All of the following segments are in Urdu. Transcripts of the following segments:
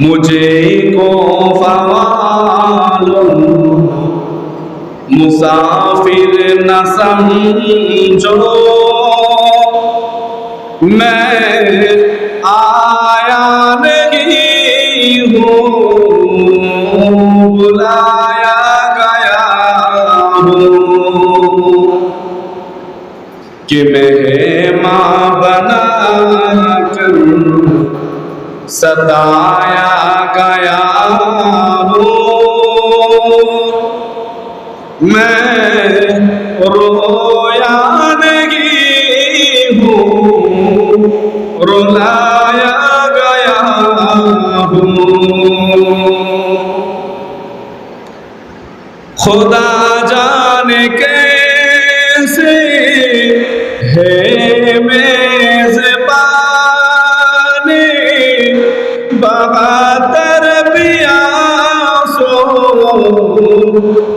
مجھے کو فوال مسافر نہ سمجھو میں آیا نہیں ہوں بلایا گیا ہوں کہ مہماں ستایا گیا ہوں میں رویا نہیں ہوں رلایا گیا ہوں خدا جانے کیسے ہے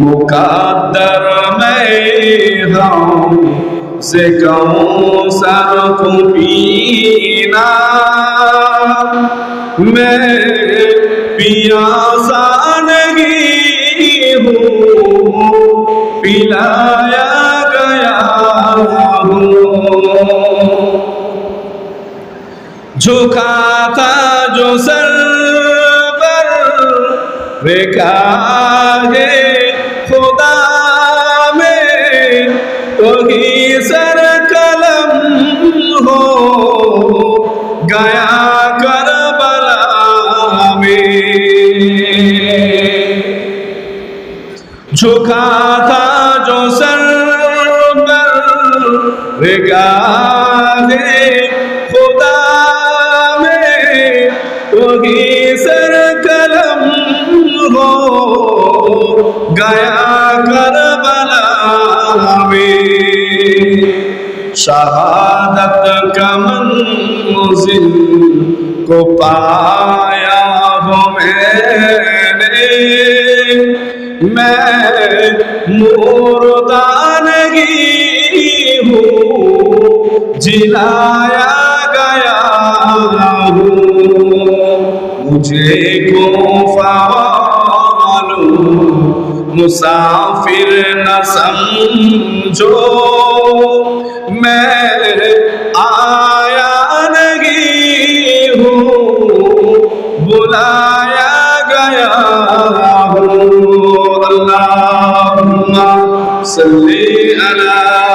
مقدر میں ہوں سے کہوں، سر کو پینا میں پیاسا نہیں ہوں، پلایا گیا ہوں۔ جھکا تھا جو سر پر ہے۔ جھکا تھا جو سر پر۔ ہے خدا میں وہی سر قلم ہو۔ گیا کربلا میں۔ شہادت کا منزل کو پایا ہو میں نے۔ میں مردانگی ہوں جلایا گیا ہوں۔ مجھے کو فوالو مسافر نہ سمجھو۔ ہوں اللہم صلی علی